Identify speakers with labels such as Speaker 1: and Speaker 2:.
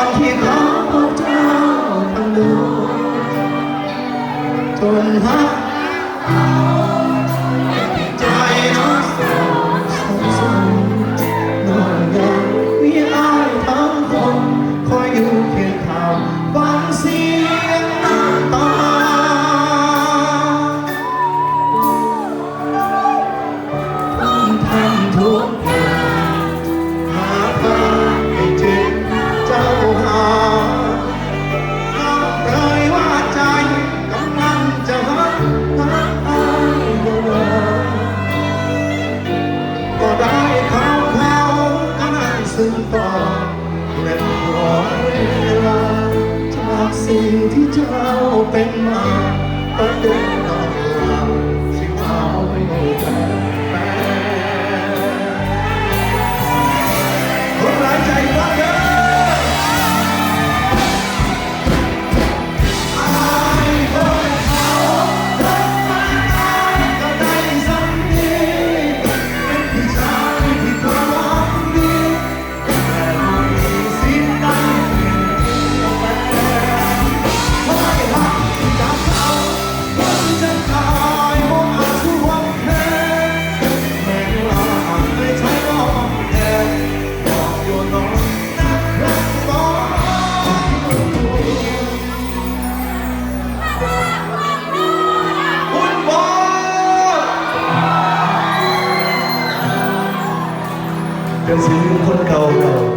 Speaker 1: อนที่ขอเจ้าทั้งดูจนหัก เราเป็นมาประตู Tiến sĩ Quân Cầu cầu.